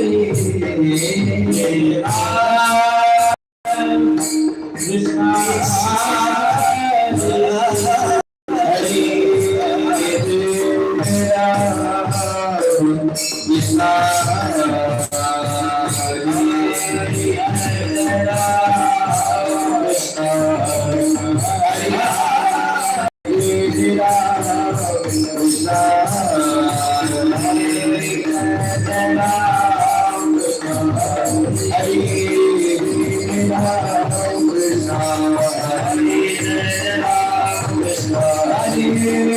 Krishna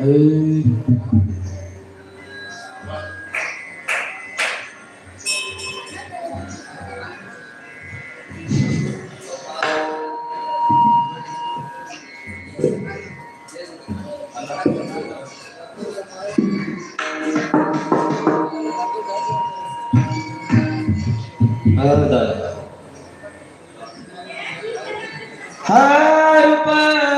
에이. 아나 하 루파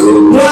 Rasul